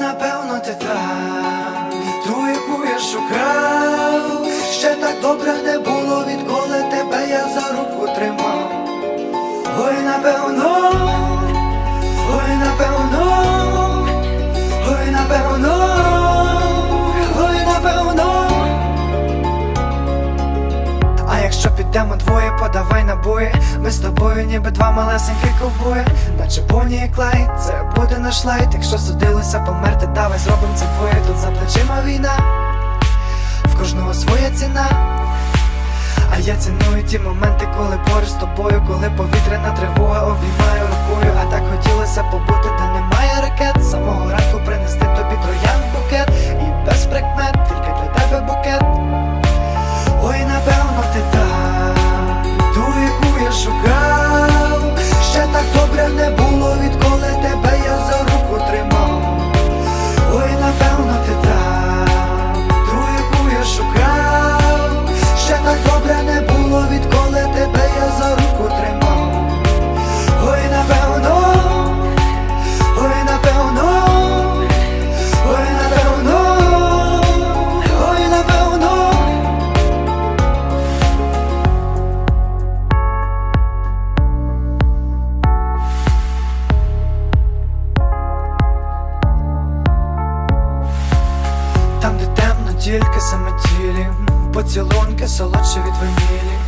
напевно, ти там, ту, яку я шукав. Ще так добре не було, відколи тебе я за руку тримав. Ой, напевно, ой, напевно, ой, напевно, ой. А якщо підемо двоє, подавай набої Ми з тобою ніби два малесенькі ковбої. Наче Бонні і Клайд, це буде наш лайт. Якщо судилося померти, давай зробим це двоє Тут за плечима війна, в кожного своя ціна. А я ціную ті моменти, коли поруч з тобою Коли повітряна тривога обіймаю рукою. А так тільки самотілі. Поцілунки солодші від ванілі